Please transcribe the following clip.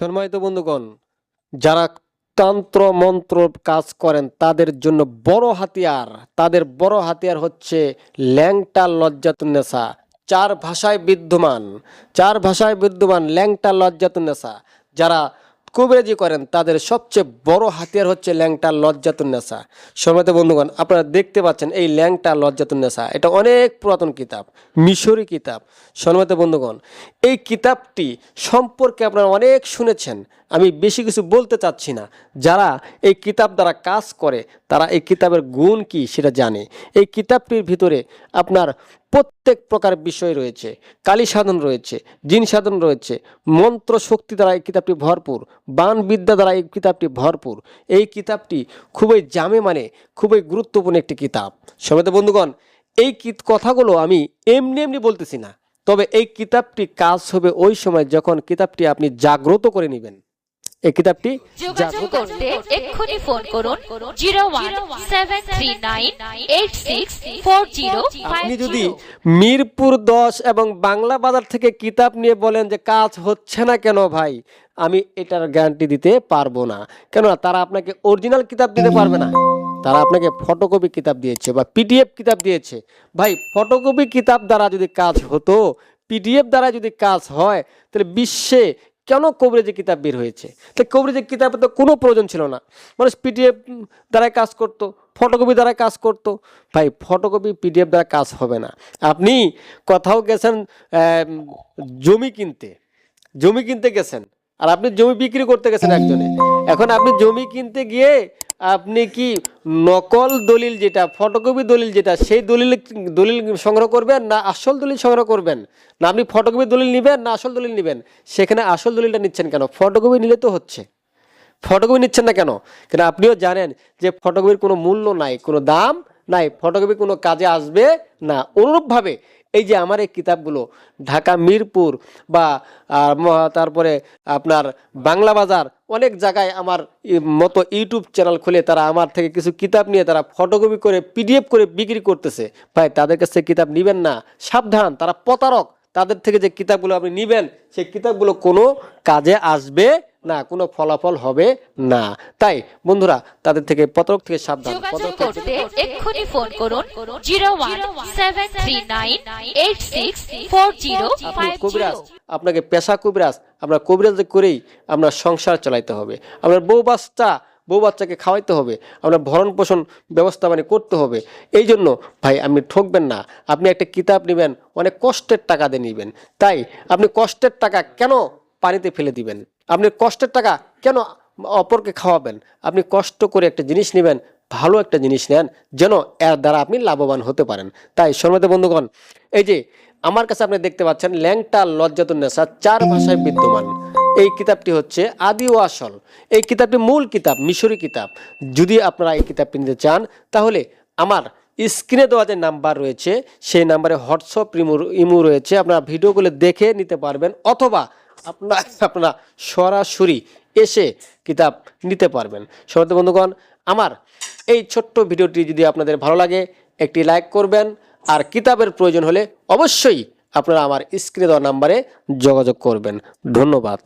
সম্মানিত বন্ধুগণ, যারা তন্ত্র মন্ত্র কাজ করেন, তাদের জন্য বড় হাতিয়ার, তাদের বড় হাতিয়ার হচ্ছে ল্যাংটা লজ্জাতুন্নেসা চার ভাষায় বিদ্যমান, চার ভাষায় বিদ্যমান ল্যাংটা লজ্জাতুন্নেসা যারা কুবেরাজি করেন, তাদের সবচেয়ে বড় হাতিয়ার হচ্ছে ল্যাংটা লজ্জাতুন্নেসা সময়তে বন্ধুগণ, আপনারা দেখতে পাচ্ছেন এই ল্যাংটা লজ্জাতুন্নেসা এটা অনেক পুরাতন কিতাব, মিশরি কিতাব। সময়তে বন্ধুগণ, এই কিতাবটি সম্পর্কে আপনারা অনেক শুনেছেন। আমি বেশি কিছু বলতে চাচ্ছি না। যারা এই কিতাব দ্বারা কাজ করে, তারা এই কিতাবের গুণ কি সেটা জানে। এই কিতাবটির ভিতরে আপনার প্রত্যেক প্রকার বিষয় রয়েছে। কালী সাধন রয়েছে, জিন সাধন রয়েছে, মন্ত্র শক্তি দ্বারা এই কিতাবটি ভরপুর বান বিদ্যা দ্বারা এই কিতাবটি ভরপুর। এই কিতাবটি খুবই জামে মানে খুবই গুরুত্বপূর্ণ একটি কিতাব। সমেত বন্ধুগণ, এই কথাগুলো আমি এমনি এমনি বলতেছি না। তবে এই কিতাবটি কাজ হবে ওই সময় যখন কিতাবটি আপনি জাগ্রত করে নেবেন। এই কিতাবটি যোগাযোগ করতে এক্ষুনি ফোন করুন zero one seven three nine eight six four zero আপনি যদি মিরপুর দশ এবং বাংলা বাজার থেকে কিতাব নিয়ে বলেন যে কাজ হচ্ছে না কেন ভাই আমি এটার গ্যারান্টি দিতে পারব না। কেননা তারা আপনাকে অরিজিনাল কিতাব দিতে পারবে না। তারা আপনাকে ফটোকপি কিতাব দিয়েছে বা পিডিএফ কিতাব দিয়েছে। ভাই ফটোকপি কিতাব দ্বারা যদি কাজ হতো পিডিএফ দ্বারা যদি কাজ হয় তাহলে বিশ্বে কেন কবরেজে কিতাব বের হয়েছে? তো কবরেজে কিতাবের তো কোনো প্রয়োজন ছিল না। মানুষ পিডিএফ দ্বারাই কাজ করতো ফটোকপি দ্বারা কাজ করত। ভাই ফটোকপি পিডিএফ দ্বারা কাজ হবে না। আপনি কোথাও গেছেন জমি কিনতে জমি কিনতে গেছেন, আর আপনি জমি বিক্রি করতে গেছেন একজনে। এখন আপনি জমি কিনতে গিয়ে আপনি কি নকল দলিল যেটা, ফটোকপি দলিল যেটা, সেই দলিল দলিল সংগ্রহ করবেন না আসল দলিল সংগ্রহ করবেন? না আপনি ফটোকপি দলিল নেবেন না আসল দলিল নেবেন? সেখানে আসল দলিলটা নিচ্ছেন কেন? ফটোকপি নিলে তো হচ্ছে। ফটোকপি নিচ্ছেন না কেন? কেন আপনিও জানেন যে ফটোকপির কোনো মূল্য নাই, কোনো দাম নাই, ফটোকপি কোনো কাজে আসবে না। অনুরূপভাবে এই যে আমার এই কিতাবগুলো, ঢাকা, মিরপুর বা তারপরে আপনার বাংলা বাজার, অনেক জায়গায় আমার মতো ইউটিউব চ্যানেল খুলে তারা আমার থেকে কিছু কিতাব নিয়ে তারা ফটোকপি করে পিডিএফ করে বিক্রি করতেছে। ভাই, তাদের কাছে কিতাব নেবেন না। সাবধান, তারা প্রতারক। তাদের থেকে যে কিতাবগুলো আপনি নেবেন সেই কিতাবগুলো কোনো কাজে আসবে না কোনো ফলাফল হবে না। তাই বন্ধুরা তাদের থেকে পতক থেকে সাবধান করতে এক্ষুনি ফোন করুন কবিরাজ আপনাকে পেশা কবিরাজ আমরা কবিরাজ করেই আপনার সংসার চালাইতে হবে। আপনার বউ বাচ্চা বউ বাচ্চাকে খাওয়াইতে হবে আপনার ভরণ পোষণ ব্যবস্থা মানে করতে হবে। এই জন্য, ভাই, আপনি ঠকবেন না। আপনি একটা কিতাব নেবেন, অনেক কষ্টের টাকা দিয়ে নেবেন। তাই, আপনি কষ্টের টাকা কেন পানিতে ফেলে দিবেন? আপনি কষ্টের টাকা কেন অপরকে খাওয়াবেন? আপনি কষ্ট করে একটা জিনিস নেবেন, ভালো একটা জিনিস নেন, যেন এর দ্বারা আপনি লাভবান হতে পারেন। তাই, সম্মানিত বন্ধুগণ, এই যে, আমার কাছে আপনি দেখতে পাচ্ছেন, ল্যাংটা লজ্জাতুন্নেসা চার ভাষায় বিদ্যমান। এই কিতাবটি হচ্ছে আদি ও আসল। এই কিতাবটি মূল কিতাব, মিশরি কিতাব। যদি আপনারা এই কিতাবটি নিতে চান, তাহলে আমার স্ক্রিনে দেওয়া যে নাম্বার রয়েছে, সেই নাম্বারে হোয়াটসঅ্যাপ ইমু ইমু রয়েছে। আপনারা ভিডিওগুলো দেখে নিতে পারবেন, অথবা আপনার, আপনারা সরাসরি এসে কিতাব নিতে পারবেন। সবাই বন্ধুগণ, আমার এই ছোট্ট ভিডিওটি যদি আপনাদের ভালো লাগে, একটি লাইক করবেন, আর কিতাবের প্রয়োজন হলে অবশ্যই আপনারা আমার স্ক্রিনে দেওয়া নাম্বারে যোগাযোগ করবেন। ধন্যবাদ।